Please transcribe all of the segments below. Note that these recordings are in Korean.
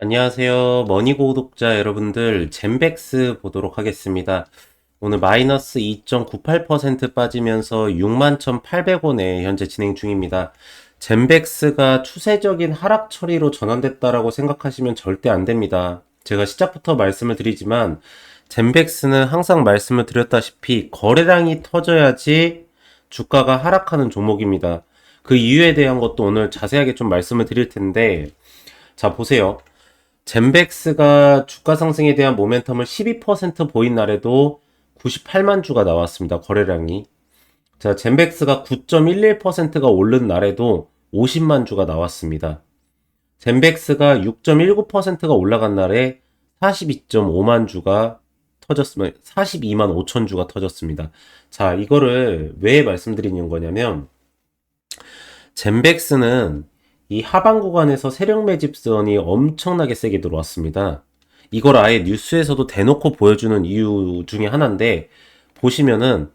안녕하세요. 머니고 구독자 여러분들, 젠백스 보도록 하겠습니다. 오늘 마이너스 2.98% 빠지면서 61,800원에 현재 진행 중입니다. 젠백스가 추세적인 하락 처리로 전환됐다라고 생각하시면 절대 안 됩니다. 제가 시작부터 말씀을 드리지만, 젠백스는 항상 말씀을 드렸다시피 거래량이 터져야지 주가가 하락하는 종목입니다. 그 이유에 대한 것도 오늘 자세하게 좀 말씀을 드릴 텐데, 자, 보세요. 젠백스가 주가 상승에 대한 모멘텀을 12% 보인 날에도 98만 주가 나왔습니다. 거래량이. 자, 젠백스가 9.11%가 오른 날에도 50만 주가 나왔습니다. 젠백스가 6.19%가 올라간 날에 42.5만 주가 터졌으면 42만 5천 주가 터졌습니다. 자, 이거를 왜 말씀드리는 거냐면 젠백스는 이 하방 구간에서 세력 매집선이 엄청나게 세게 들어왔습니다. 이걸 아예 뉴스에서도 대놓고 보여주는 이유 중에 하나인데 보시면은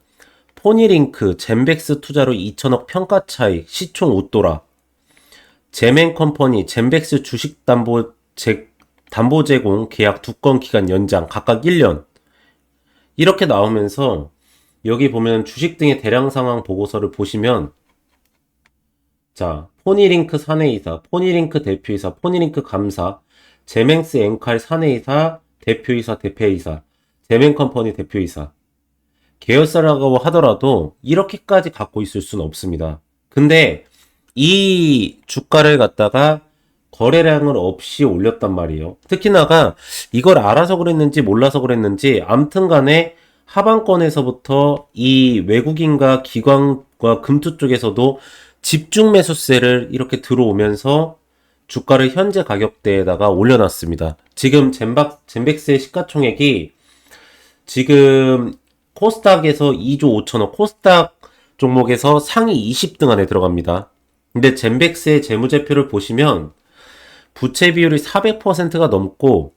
포니링크, 젠백스 투자로 2천억 평가 차익, 시총 웃돌아, 제맨컴퍼니, 젠백스 주식 담보 제, 담보 제공 계약 두건 기간 연장 각각 1년 이렇게 나오면서 여기 보면 주식 등의 대량 상황 보고서를 보시면 자, 포니링크 사내이사, 포니링크 대표이사, 포니링크 감사, 제맹스 앵칼 사내이사, 대표이사, 대표이사, 제맹컴퍼니 대표이사. 계열사라고 하더라도 이렇게까지 갖고 있을 수는 없습니다. 근데 이 주가를 갖다가 거래량을 없이 올렸단 말이에요. 특히나가 이걸 알아서 그랬는지 몰라서 그랬는지 암튼 간에 하반권에서부터 이 외국인과 기관과 금투 쪽에서도 집중 매수세를 이렇게 들어오면서 주가를 현재 가격대에다가 올려놨습니다. 지금 젠박, 젠백스의 시가총액이 지금 코스닥에서 2조 5천억, 코스닥 종목에서 상위 20등 안에 들어갑니다. 근데 젠백스의 재무제표를 보시면 부채 비율이 400%가 넘고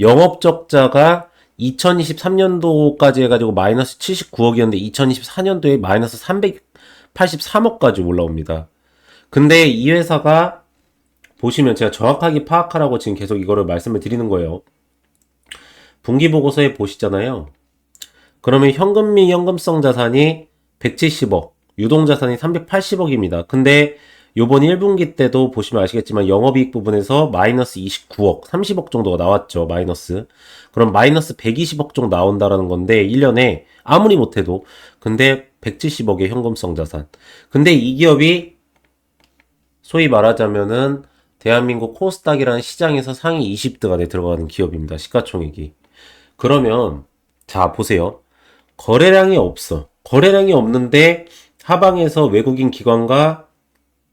영업적자가 2023년도까지 해가지고 마이너스 79억이었는데 2024년도에 마이너스 383억까지 올라옵니다. 근데 이 회사가 보시면 제가 정확하게 파악하라고 지금 계속 이거를 말씀을 드리는 거예요. 분기 보고서에 보시잖아요. 그러면 현금 미 현금성 자산이 170억, 유동 자산이 380억입니다. 근데 요번 1분기 때도 보시면 아시겠지만 영업이익 부분에서 마이너스 29억, 30억 정도가 나왔죠. 마이너스. 그럼 마이너스 120억 정도 나온다라는 건데 1년에 아무리 못해도 근데 170억의 현금성 자산. 근데 이 기업이 소위 말하자면은 대한민국 코스닥이라는 시장에서 상위 20등 안에 들어가는 기업입니다. 시가총액이. 그러면 자 보세요. 거래량이 없어. 거래량이 없는데 하방에서 외국인 기관과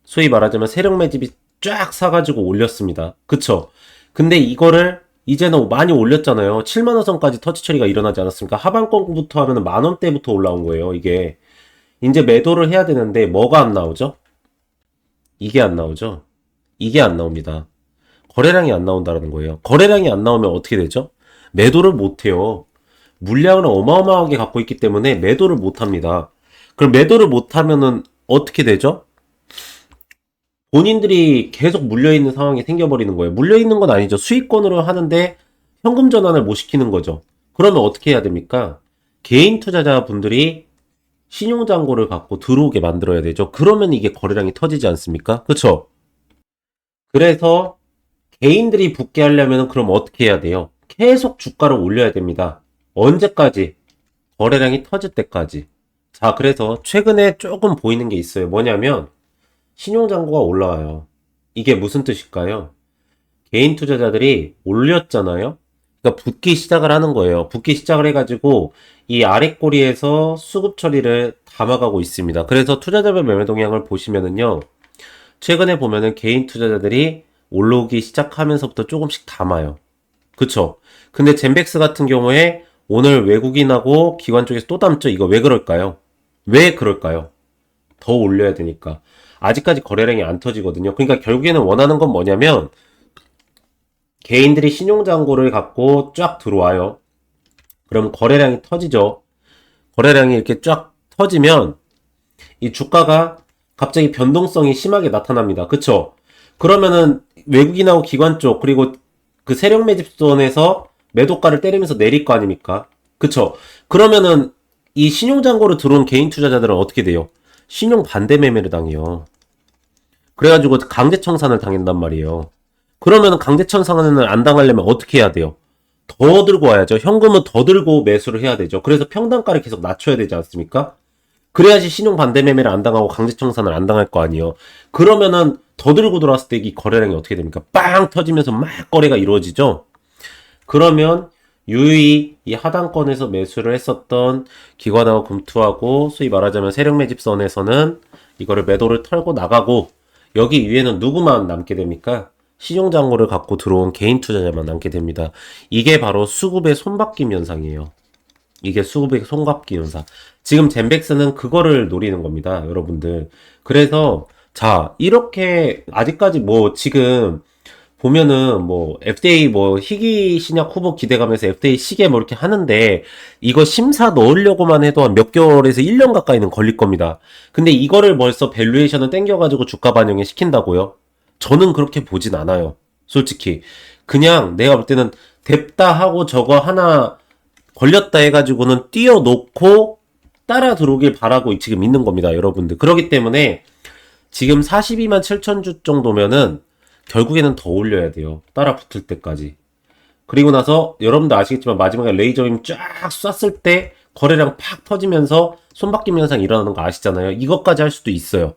소위 말하자면 세력 매집이 쫙 사가지고 올렸습니다. 그쵸? 근데 이거를 이제는 많이 올렸잖아요. 7만원 선까지 터치 처리가 일어나지 않았습니까? 하반권부터 하면 만원대부터 올라온 거예요, 이게. 이제 매도를 해야 되는데 뭐가 안 나오죠? 이게 안 나오죠? 이게 안 나옵니다. 거래량이 안 나온다는 거예요. 거래량이 안 나오면 어떻게 되죠? 매도를 못 해요. 물량을 어마어마하게 갖고 있기 때문에 매도를 못 합니다. 그럼 매도를 못 하면은 어떻게 되죠? 본인들이 계속 물려있는 상황이 생겨버리는 거예요. 물려있는 건 아니죠. 수익권으로 하는데 현금 전환을 못 시키는 거죠. 그러면 어떻게 해야 됩니까? 개인 투자자분들이 신용잔고를 갖고 들어오게 만들어야 되죠. 그러면 이게 거래량이 터지지 않습니까? 그쵸? 그래서 개인들이 붙게 하려면 그럼 어떻게 해야 돼요? 계속 주가를 올려야 됩니다. 언제까지? 거래량이 터질 때까지. 자, 그래서 최근에 조금 보이는 게 있어요. 뭐냐면, 신용잔고가 올라와요. 이게 무슨 뜻일까요? 개인 투자자들이 올렸잖아요? 그러니까 붙기 시작을 하는 거예요. 붙기 시작을 해가지고 이 아래 꼬리에서 수급 처리를 담아가고 있습니다. 그래서 투자자별 매매 동향을 보시면은요. 최근에 보면은 개인 투자자들이 올라오기 시작하면서부터 조금씩 담아요. 그쵸? 근데 젠백스 같은 경우에 오늘 외국인하고 기관 쪽에서 또 담죠? 이거 왜 그럴까요? 왜 그럴까요? 더 올려야 되니까. 아직까지 거래량이 안 터지거든요. 그러니까 결국에는 원하는 건 뭐냐면 개인들이 신용잔고를 갖고 쫙 들어와요. 그럼 거래량이 터지죠. 거래량이 이렇게 쫙 터지면 이 주가가 갑자기 변동성이 심하게 나타납니다. 그쵸? 그러면은 외국인하고 기관 쪽 그리고 그 세력 매집선에서 매도가를 때리면서 내릴 거 아닙니까? 그쵸? 그러면은 이 신용잔고로 들어온 개인 투자자들은 어떻게 돼요? 신용 반대 매매를 당해요. 그래가지고 강제 청산을 당한단 말이에요. 그러면 강제 청산을 안 당하려면 어떻게 해야 돼요? 더 들고 와야죠. 현금은 더 들고 매수를 해야 되죠. 그래서 평단가를 계속 낮춰야 되지 않습니까? 그래야지 신용 반대 매매를 안 당하고 강제 청산을 안 당할 거 아니에요. 그러면은 더 들고 들어왔을 때 이 거래량이 어떻게 됩니까? 빵 터지면서 막 거래가 이루어지죠. 그러면 유의 이 하단권에서 매수를 했었던 기관하고 금투하고 소위 말하자면 세력 매집선에서는 이거를 매도를 털고 나가고 여기 위에는 누구만 남게 됩니까? 신용장고를 갖고 들어온 개인 투자자만 남게 됩니다. 이게 바로 수급의 손바뀜 현상이에요. 이게 수급의 손바뀜 현상. 지금 젠백스는 그거를 노리는 겁니다, 여러분들. 그래서 자 이렇게 아직까지 뭐 지금 보면은 뭐 FDA 뭐 희귀 신약 후보 기대감에서 FDA 시계 뭐 이렇게 하는데 이거 심사 넣으려고만 해도 한 몇 개월에서 1년 가까이는 걸릴 겁니다. 근데 이거를 벌써 밸류에이션을 땡겨가지고 주가 반영에 시킨다고요? 저는 그렇게 보진 않아요. 솔직히. 그냥 내가 볼 때는 됐다 하고 저거 하나 걸렸다 해가지고는 띄워놓고 따라 들어오길 바라고 지금 있는 겁니다. 여러분들. 그렇기 때문에 지금 42만 7천 주 정도면은 결국에는 더 올려야 돼요. 따라 붙을 때까지. 그리고 나서 여러분도 아시겠지만 마지막에 레이저빔 쫙 쐈을 때 거래량 팍 터지면서 손바뀜 현상이 일어나는 거 아시잖아요. 이것까지 할 수도 있어요.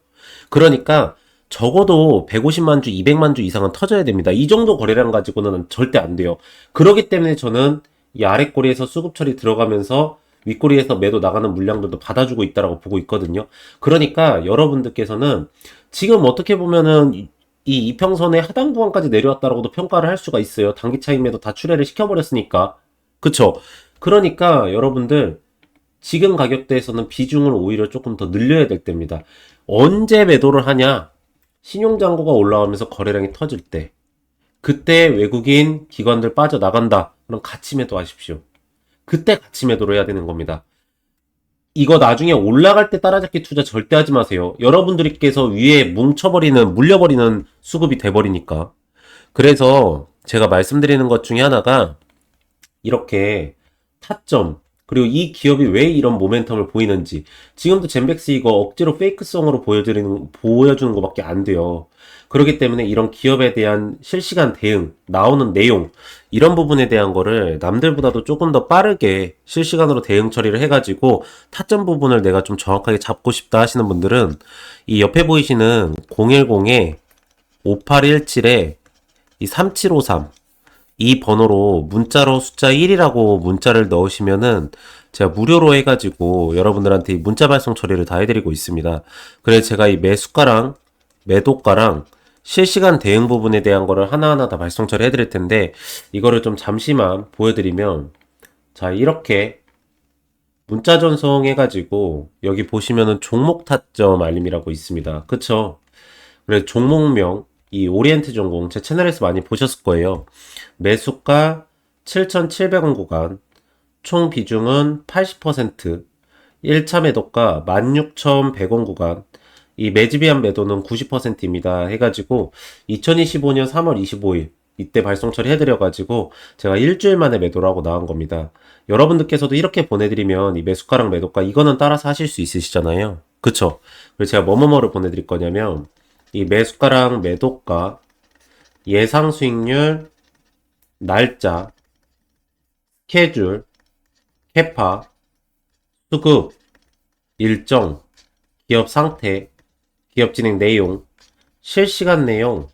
그러니까 적어도 150만 주, 200만 주 이상은 터져야 됩니다. 이 정도 거래량 가지고는 절대 안 돼요. 그러기 때문에 저는 이 아랫꼬리에서 수급 처리 들어가면서 윗꼬리에서 매도 나가는 물량들도 받아주고 있다라고 보고 있거든요. 그러니까 여러분들께서는 지금 어떻게 보면은 이 이평선의 하단 구간까지 내려왔다라고도 평가를 할 수가 있어요. 단기 차익 매도 다 출회를 시켜버렸으니까. 그쵸? 그러니까 여러분들 지금 가격대에서는 비중을 오히려 조금 더 늘려야 될 때입니다. 언제 매도를 하냐? 신용장고가 올라오면서 거래량이 터질 때. 그때 외국인 기관들 빠져나간다. 그럼 같이 매도하십시오. 그때 같이 매도를 해야 되는 겁니다. 이거 나중에 올라갈 때 따라잡기 투자 절대 하지 마세요. 여러분들께서 위에 뭉쳐버리는, 물려버리는 수급이 돼버리니까. 그래서 제가 말씀드리는 것 중에 하나가 이렇게 타점, 그리고 이 기업이 왜 이런 모멘텀을 보이는지. 지금도 젠백스 이거 억지로 페이크성으로 보여드리는, 보여주는 것밖에 안 돼요. 그렇기 때문에 이런 기업에 대한 실시간 대응, 나오는 내용, 이런 부분에 대한 거를 남들보다도 조금 더 빠르게 실시간으로 대응 처리를 해가지고 타점 부분을 내가 좀 정확하게 잡고 싶다 하시는 분들은 이 옆에 보이시는 010에 5817에 이 3753, 이 번호로 문자로 숫자 1이라고 문자를 넣으시면은 제가 무료로 해가지고 여러분들한테 이 문자 발송 처리를 다 해드리고 있습니다. 그래서 제가 이 매수가랑 매도가랑 실시간 대응 부분에 대한 거를 하나하나 다 발송 처리 해 드릴 텐데 이거를 좀 잠시만 보여드리면 자 이렇게 문자 전송 해 가지고 여기 보시면은 종목 타점 알림이라고 있습니다. 그쵸? 그래서 종목명 이 오리엔트 전공 제 채널에서 많이 보셨을 거예요. 매수가 7,700원 구간, 총 비중은 80%, 1차 매도가 16,100원 구간, 이 매집이한 매도는 90%입니다. 해가지고 2025년 3월 25일 이때 발송 처리해드려가지고 제가 일주일 만에 매도를 하고 나온 겁니다. 여러분들께서도 이렇게 보내드리면 이 매수가랑 매도가 이거는 따라서 하실 수 있으시잖아요. 그쵸? 그래서 제가 뭐뭐뭐를 보내드릴 거냐면 이 매수가랑 매도가 예상 수익률 날짜 스케줄 캐파 수급 일정 기업 상태 기업 진행 내용, 실시간 내용,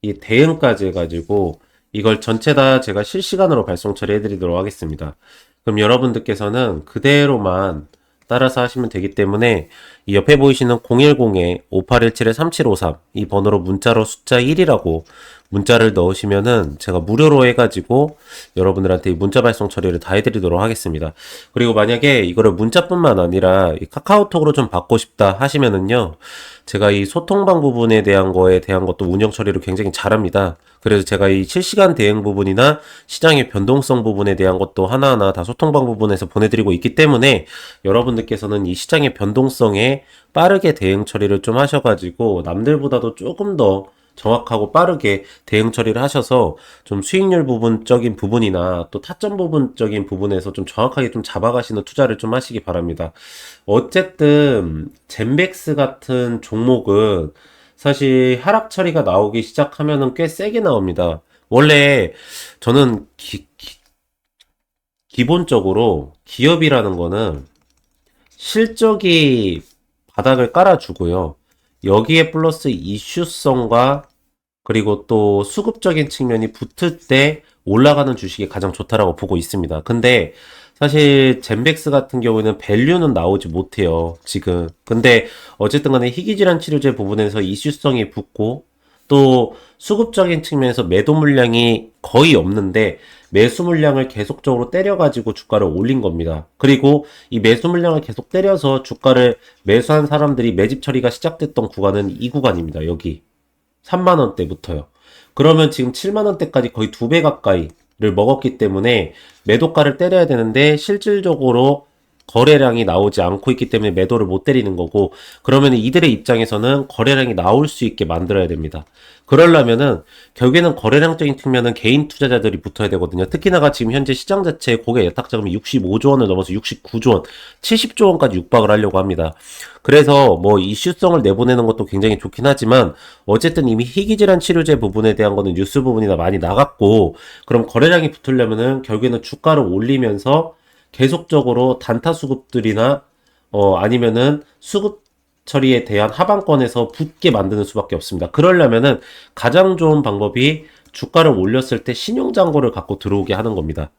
이 대응까지 해가지고 이걸 전체 다 제가 실시간으로 발송 처리해 드리도록 하겠습니다. 그럼 여러분들께서는 그대로만 따라서 하시면 되기 때문에 이 옆에 보이시는 010에 5817-3753 이 번호로 문자로 숫자 1이라고 문자를 넣으시면은 제가 무료로 해가지고 여러분들한테 이 문자 발송 처리를 다 해드리도록 하겠습니다. 그리고 만약에 이거를 문자뿐만 아니라 카카오톡으로 좀 받고 싶다 하시면은요. 제가 이 소통방 부분에 대한 거에 대한 것도 운영 처리를 굉장히 잘합니다. 그래서 제가 이 실시간 대응 부분이나 시장의 변동성 부분에 대한 것도 하나하나 다 소통방 부분에서 보내드리고 있기 때문에 여러분들께서는 이 시장의 변동성에 빠르게 대응 처리를 좀 하셔가지고 남들보다도 조금 더 정확하고 빠르게 대응 처리를 하셔서 좀 수익률 부분적인 부분이나 또 타점 부분적인 부분에서 좀 정확하게 좀 잡아가시는 투자를 좀 하시기 바랍니다. 어쨌든 젠백스 같은 종목은 사실 하락 처리가 나오기 시작하면은 꽤 세게 나옵니다. 원래 저는 기, 기, 본적으로 기업이라는 거는 실적이 바닥을 깔아주고요. 여기에 플러스 이슈성과 그리고 또 수급적인 측면이 붙을 때 올라가는 주식이 가장 좋다라고 보고 있습니다. 근데 사실 젠백스 같은 경우에는 밸류는 나오지 못해요. 지금. 근데 어쨌든 간에 희귀질환 치료제 부분에서 이슈성이 붙고 또 수급적인 측면에서 매도 물량이 거의 없는데 매수 물량을 계속적으로 때려가지고 주가를 올린 겁니다. 그리고 이 매수 물량을 계속 때려서 주가를 매수한 사람들이 매집 처리가 시작됐던 구간은 이 구간입니다. 여기 3만 원대부터요. 그러면 지금 7만 원대까지 거의 두 배 가까이를 먹었기 때문에 매도가를 때려야 되는데 실질적으로 거래량이 나오지 않고 있기 때문에 매도를 못 때리는 거고 그러면 이들의 입장에서는 거래량이 나올 수 있게 만들어야 됩니다. 그러려면은 결국에는 거래량적인 측면은 개인 투자자들이 붙어야 되거든요. 특히나가 지금 현재 시장 자체 고객 예탁 자금이 65조 원을 넘어서 69조 원, 70조 원까지 육박을 하려고 합니다. 그래서 뭐 이슈성을 내보내는 것도 굉장히 좋긴 하지만 어쨌든 이미 희귀질환 치료제 부분에 대한 거는 뉴스 부분이나 많이 나갔고 그럼 거래량이 붙으려면은 결국에는 주가를 올리면서 계속적으로 단타 수급들이나 어 아니면은 수급 처리에 대한 하방권에서 붙게 만드는 수밖에 없습니다. 그러려면은 가장 좋은 방법이 주가를 올렸을 때 신용장고를 갖고 들어오게 하는 겁니다.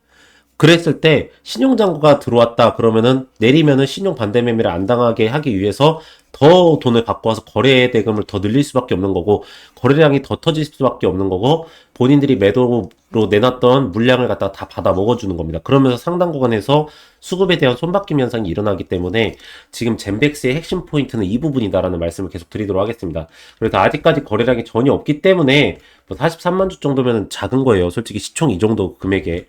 그랬을 때 신용장고가 들어왔다 그러면은 내리면은 신용 반대 매매를 안 당하게 하기 위해서 더 돈을 갖고 와서 거래 대금을 더 늘릴 수밖에 없는 거고 거래량이 더 터질 수밖에 없는 거고 본인들이 매도 로 내놨던 물량을 갖다가 다 받아 먹어주는 겁니다. 그러면서 상당 구간에서 수급에 대한 손바뀜 현상이 일어나기 때문에 지금 젠백스의 핵심 포인트는 이 부분이다라는 말씀을 계속 드리도록 하겠습니다. 그래서 아직까지 거래량이 전혀 없기 때문에 뭐 43만 주 정도면 작은 거예요. 솔직히 시총 이 정도 금액에.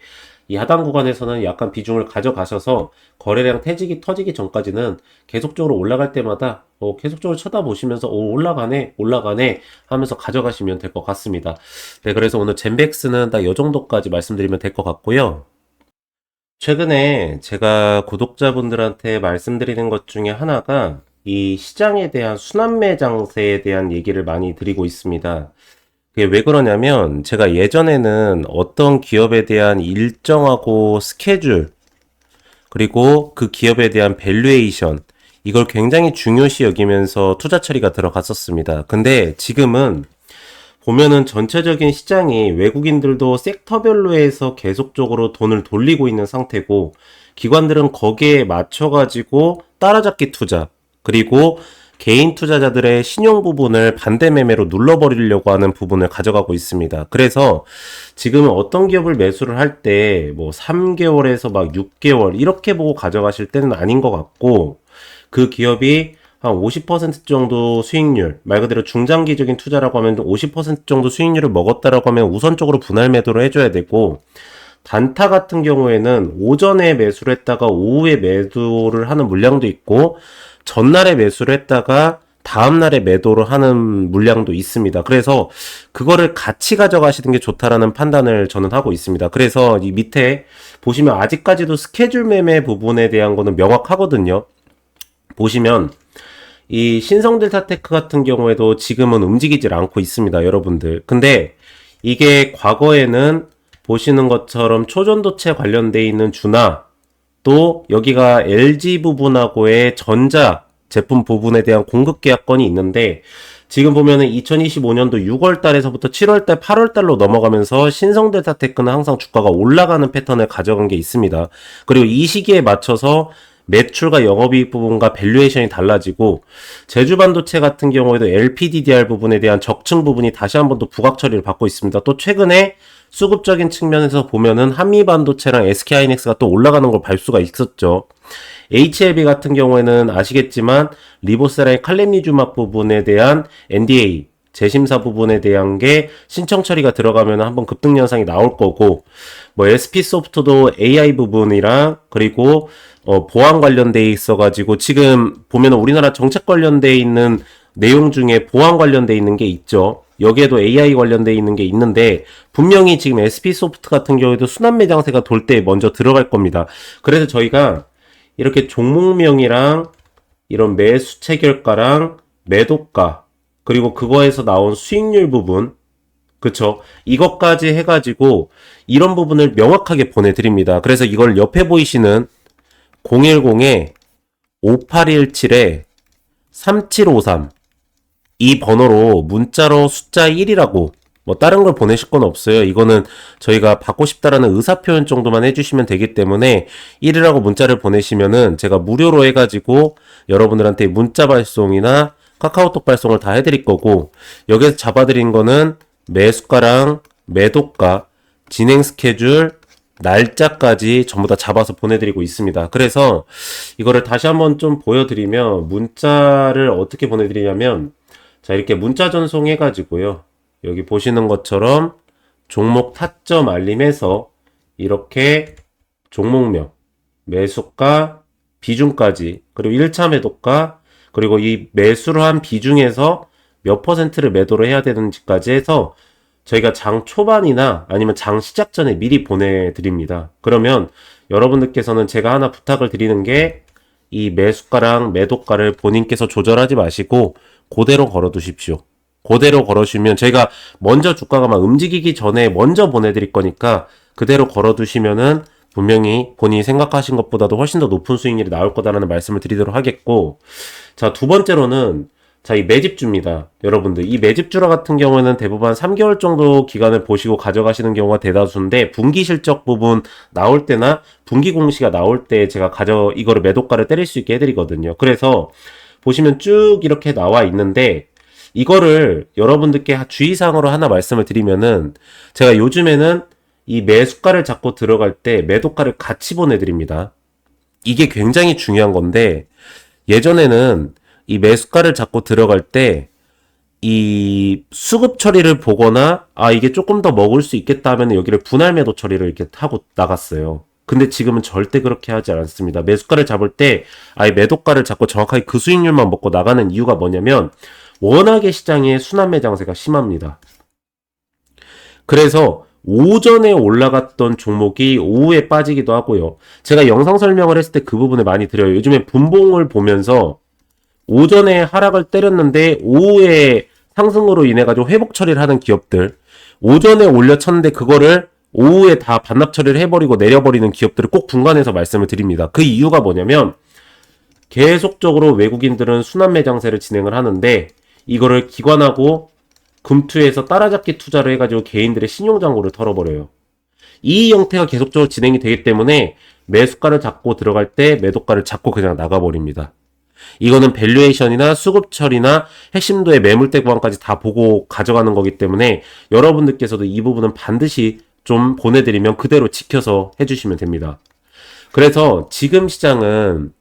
이 하단 구간에서는 약간 비중을 가져가셔서 거래량 퇴직이 터지기 전까지는 계속적으로 올라갈 때마다 어, 계속적으로 쳐다보시면서 오, 올라가네 올라가네 하면서 가져가시면 될 것 같습니다. 네 그래서 오늘 젠백스는 딱 이 정도까지 말씀드리면 될 것 같고요. 최근에 제가 구독자분들한테 말씀드리는 것 중에 하나가 이 시장에 대한 순환매 장세에 대한 얘기를 많이 드리고 있습니다. 그게 왜 그러냐면 제가 예전에는 어떤 기업에 대한 일정하고 스케줄 그리고 그 기업에 대한 밸류에이션 이걸 굉장히 중요시 여기면서 투자 처리가 들어갔었습니다. 근데 지금은 보면은 전체적인 시장이 외국인들도 섹터별로 해서 계속적으로 돈을 돌리고 있는 상태고 기관들은 거기에 맞춰 가지고 따라잡기 투자 그리고 개인 투자자들의 신용 부분을 반대 매매로 눌러버리려고 하는 부분을 가져가고 있습니다. 그래서 지금은 어떤 기업을 매수를 할 때 뭐 3개월에서 막 6개월 이렇게 보고 가져가실 때는 아닌 것 같고 그 기업이 한 50% 정도 수익률, 말 그대로 중장기적인 투자라고 하면 50% 정도 수익률을 먹었다라고 하면 우선적으로 분할 매도를 해줘야 되고, 단타 같은 경우에는 오전에 매수를 했다가 오후에 매도를 하는 물량도 있고, 전날에 매수를 했다가 다음날에 매도를 하는 물량도 있습니다. 그래서 그거를 같이 가져가시는 게 좋다라는 판단을 저는 하고 있습니다. 그래서 이 밑에 보시면 아직까지도 스케줄 매매 부분에 대한 거는 명확하거든요. 보시면 이 신성델타테크 같은 경우에도 지금은 움직이질 않고 있습니다. 여러분들. 근데 이게 과거에는 보시는 것처럼 초전도체 관련돼 있는 주나 또 여기가 LG 부분하고의 전자 제품 부분에 대한 공급 계약권이 있는데 지금 보면은 2025년도 6월 달에서부터 7월 달, 8월 달로 넘어가면서 신성 델타 테크는 항상 주가가 올라가는 패턴을 가져간 게 있습니다. 그리고 이 시기에 맞춰서 매출과 영업이익 부분과 밸류에이션이 달라지고 제주 반도체 같은 경우에도 LPDDR 부분에 대한 적층 부분이 다시 한번더 부각 처리를 받고 있습니다. 또 최근에 수급적인 측면에서 보면은 한미반도체랑 SK하이닉스가 또 올라가는 걸 볼 수가 있었죠. HLB 같은 경우에는 아시겠지만 리보세라의 칼렘니주막 부분에 대한 NDA 재심사 부분에 대한 게 신청 처리가 들어가면 한번 급등 현상이 나올 거고 뭐 SP 소프트도 AI 부분이랑 그리고 어 보안 관련돼 있어 가지고 지금 보면 우리나라 정책 관련돼 있는 내용 중에 보안 관련돼 있는 게 있죠. 여기에도 AI 관련돼 있는 게 있는데 분명히 지금 SP 소프트 같은 경우에도 순환 매장세가 돌 때 먼저 들어갈 겁니다. 그래서 저희가 이렇게 종목명이랑 이런 매수 체결가랑 매도가 그리고 그거에서 나온 수익률 부분 그쵸 이것까지 해가지고 이런 부분을 명확하게 보내드립니다. 그래서 이걸 옆에 보이시는 010에 5817에 3753 이 번호로 문자로 숫자 1이라고 뭐 다른 걸 보내실 건 없어요. 이거는 저희가 받고 싶다라는 의사 표현 정도만 해주시면 되기 때문에 1이라고 문자를 보내시면은 제가 무료로 해가지고 여러분들한테 문자 발송이나 카카오톡 발송을 다 해드릴 거고 여기서 잡아드린 거는 매수가랑 매도가 진행 스케줄 날짜까지 전부 다 잡아서 보내드리고 있습니다. 그래서 이거를 다시 한번 좀 보여드리면 문자를 어떻게 보내드리냐면 자 이렇게 문자 전송 해가지고요. 여기 보시는 것처럼 종목 타점 알림에서 이렇게 종목명, 매수가, 비중까지 그리고 1차 매도가 그리고 이 매수를 한 비중에서 몇 퍼센트를 매도를 해야 되는지까지 해서 저희가 장 초반이나 아니면 장 시작 전에 미리 보내드립니다. 그러면 여러분들께서는 제가 하나 부탁을 드리는 게 이 매수가랑 매도가를 본인께서 조절하지 마시고 그대로 걸어 두십시오. 그대로 걸어주시면 저희가 먼저 주가가 막 움직이기 전에 먼저 보내드릴 거니까 그대로 걸어 두시면은 분명히 본인이 생각하신 것보다도 훨씬 더 높은 수익률이 나올 거다라는 말씀을 드리도록 하겠고 자 두 번째로는 자, 이 매집주입니다. 여러분들, 이 매집주라 같은 경우에는 대부분 한 3개월 정도 기간을 보시고 가져가시는 경우가 대다수인데, 분기 실적 부분 나올 때나 분기 공시가 나올 때 제가 가져, 이거를 매도가를 때릴 수 있게 해드리거든요. 그래서 보시면 쭉 이렇게 나와 있는데, 이거를 여러분들께 주의사항으로 하나 말씀을 드리면은, 제가 요즘에는 이 매수가를 잡고 들어갈 때 매도가를 같이 보내드립니다. 이게 굉장히 중요한 건데, 예전에는 이 매수가를 잡고 들어갈 때 이 수급 처리를 보거나 아 이게 조금 더 먹을 수 있겠다 하면 여기를 분할 매도 처리를 이렇게 하고 나갔어요. 근데 지금은 절대 그렇게 하지 않습니다. 매수가를 잡을 때 아예 매도가를 잡고 정확하게 그 수익률만 먹고 나가는 이유가 뭐냐면 워낙에 시장에 순환 매 장세가 심합니다. 그래서 오전에 올라갔던 종목이 오후에 빠지기도 하고요. 제가 영상 설명을 했을 때 그 부분을 많이 드려요. 요즘에 분봉을 보면서 오전에 하락을 때렸는데 오후에 상승으로 인해 가지고 회복 처리를 하는 기업들 오전에 올려쳤는데 그거를 오후에 다 반납 처리를 해버리고 내려버리는 기업들을 꼭 분간해서 말씀을 드립니다. 그 이유가 뭐냐면 계속적으로 외국인들은 순환 매장세를 진행을 하는데 이거를 기관하고 금투에서 따라잡기 투자를 해가지고 개인들의 신용장고를 털어버려요. 이 형태가 계속적으로 진행이 되기 때문에 매수가를 잡고 들어갈 때 매도가를 잡고 그냥 나가버립니다. 이거는 밸류에이션이나 수급 처리나 핵심도의 매물대 구간까지 다 보고 가져가는 거기 때문에 여러분들께서도 이 부분은 반드시 좀 보내드리면 그대로 지켜서 해주시면 됩니다. 그래서 지금 시장은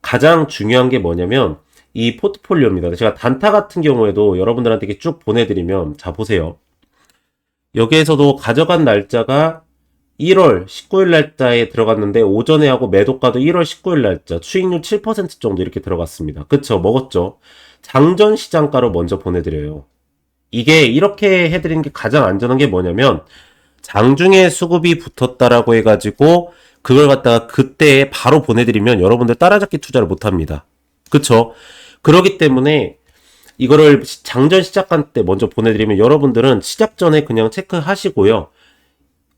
가장 중요한 게 뭐냐면 이 포트폴리오입니다. 제가 단타 같은 경우에도 여러분들한테 쭉 보내드리면 자 보세요. 여기에서도 가져간 날짜가 1월 19일 날짜에 들어갔는데 오전에 하고 매도가도 1월 19일 날짜 수익률 7% 정도 이렇게 들어갔습니다. 그쵸? 먹었죠? 장전 시장가로 먼저 보내드려요. 이게 이렇게 해드리는 게 가장 안전한 게 뭐냐면 장중에 수급이 붙었다라고 해가지고 그걸 갖다가 그때 바로 보내드리면 여러분들 따라잡기 투자를 못합니다. 그쵸? 그러기 때문에 이거를 장전 시작한 때 먼저 보내드리면 여러분들은 시작 전에 그냥 체크하시고요.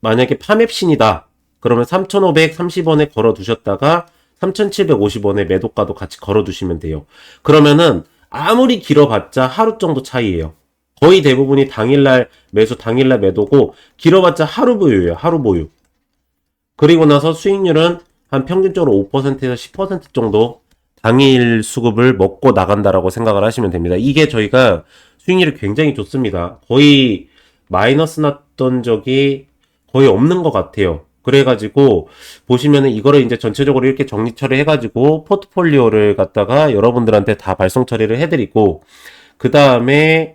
만약에 파맵신이다. 그러면 3,530원에 걸어 두셨다가 3,750원에 매도가도 같이 걸어 두시면 돼요. 그러면은 아무리 길어봤자 하루 정도 차이예요. 거의 대부분이 당일날 매수 당일날 매도고 길어봤자 하루 보유예요. 하루 보유. 그리고 나서 수익률은 한 평균적으로 5%에서 10% 정도 당일 수급을 먹고 나간다라고 생각을 하시면 됩니다. 이게 저희가 수익률이 굉장히 좋습니다. 거의 마이너스 났던 적이 거의 없는 것 같아요. 그래가지고 보시면은 이거를 이제 전체적으로 이렇게 정리 처리해가지고 포트폴리오를 갖다가 여러분들한테 다 발송 처리를 해드리고 그 다음에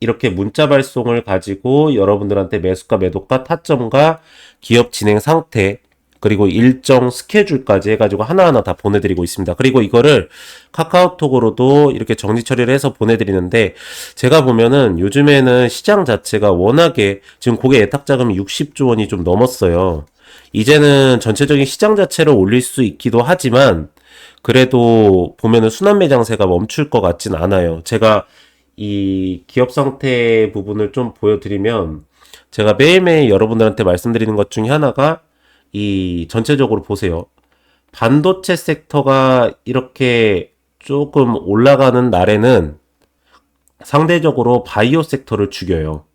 이렇게 문자 발송을 가지고 여러분들한테 매수가 매도가 타점과 기업 진행 상태 그리고 일정 스케줄까지 해가지고 하나하나 다 보내드리고 있습니다. 그리고 이거를 카카오톡으로도 이렇게 정리 처리를 해서 보내드리는데 제가 보면은 요즘에는 시장 자체가 워낙에 지금 고객 예탁 자금이 60조 원이 좀 넘었어요. 이제는 전체적인 시장 자체를 올릴 수 있기도 하지만 그래도 보면은 순환 매 장세가 멈출 것 같진 않아요. 제가 이 기업 상태 부분을 좀 보여드리면 제가 매일매일 여러분들한테 말씀드리는 것 중에 하나가 이 전체적으로 보세요. 반도체 섹터가 이렇게 조금 올라가는 날에는 상대적으로 바이오 섹터를 죽여요.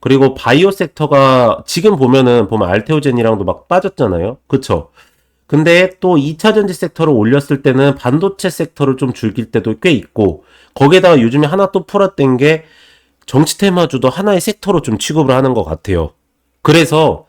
그리고 바이오 섹터가 지금 보면은 보면 알테오젠이랑도 막 빠졌잖아요. 그쵸? 근데 또 2차 전지 섹터를 올렸을 때는 반도체 섹터를 좀 줄길 때도 꽤 있고 거기에다가 요즘에 하나 또 풀었던 게 정치 테마주도 하나의 섹터로 좀 취급을 하는 것 같아요. 그래서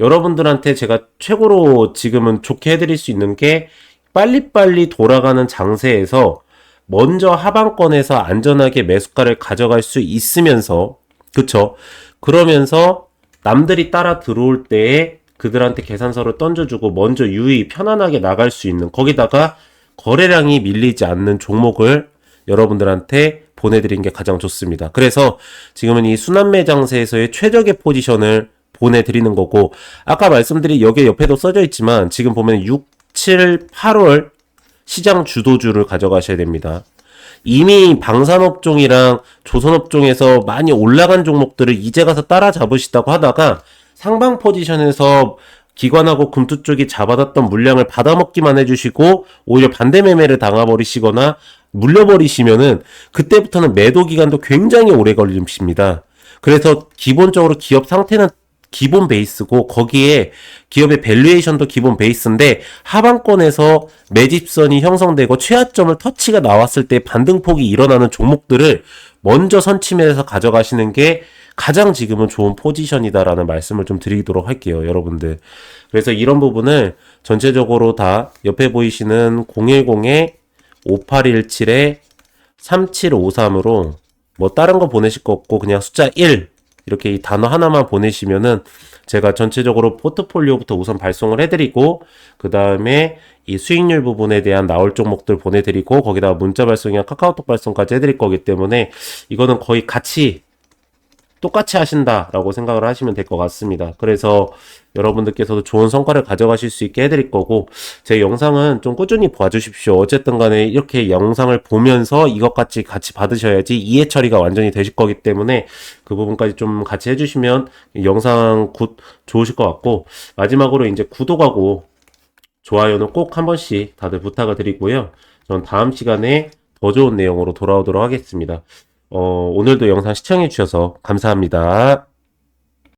여러분들한테 제가 최고로 지금은 좋게 해드릴 수 있는 게 빨리빨리 돌아가는 장세에서 먼저 하방권에서 안전하게 매수가를 가져갈 수 있으면서 그쵸? 그러면서 남들이 따라 들어올 때에 그들한테 계산서를 던져주고 먼저 유의 편안하게 나갈 수 있는 거기다가 거래량이 밀리지 않는 종목을 여러분들한테 보내드린 게 가장 좋습니다. 그래서 지금은 이 순환매 장세에서의 최적의 포지션을 보내드리는 거고 아까 말씀드린 여기 옆에도 써져 있지만 지금 보면 6, 7, 8월 시장 주도주를 가져가셔야 됩니다. 이미 방산업종이랑 조선업종에서 많이 올라간 종목들을 이제 가서 따라잡으시다고 하다가 상방 포지션에서 기관하고 금투 쪽이 잡아놨던 물량을 받아먹기만 해주시고 오히려 반대 매매를 당해버리시거나 물려버리시면은 그때부터는 매도 기간도 굉장히 오래 걸리십니다. 그래서 기본적으로 기업 상태는 기본 베이스고 거기에 기업의 밸류에이션도 기본 베이스인데 하방권에서 매집선이 형성되고 최하점을 터치가 나왔을 때 반등폭이 일어나는 종목들을 먼저 선침해서 가져가시는 게 가장 지금은 좋은 포지션이다라는 말씀을 좀 드리도록 할게요, 여러분들. 그래서 이런 부분을 전체적으로 다 옆에 보이시는 010에 5817에 3753으로 뭐 다른 거 보내실 거 없고 그냥 숫자 1 이렇게 이 단어 하나만 보내시면은 제가 전체적으로 포트폴리오부터 우선 발송을 해드리고 그 다음에 이 수익률 부분에 대한 나올 종목들 보내드리고 거기다가 문자 발송이나 카카오톡 발송까지 해드릴 거기 때문에 이거는 거의 같이 똑같이 하신다라고 생각을 하시면 될 것 같습니다. 그래서 여러분들께서도 좋은 성과를 가져가실 수 있게 해드릴 거고 제 영상은 좀 꾸준히 봐주십시오. 어쨌든 간에 이렇게 영상을 보면서 이것같이 같이 받으셔야지 이해 처리가 완전히 되실 거기 때문에 그 부분까지 좀 같이 해주시면 영상 굿 좋으실 것 같고 마지막으로 이제 구독하고 좋아요는 꼭 한 번씩 다들 부탁을 드리고요. 전 다음 시간에 더 좋은 내용으로 돌아오도록 하겠습니다. 어, 오늘도 영상 시청해 주셔서 감사합니다.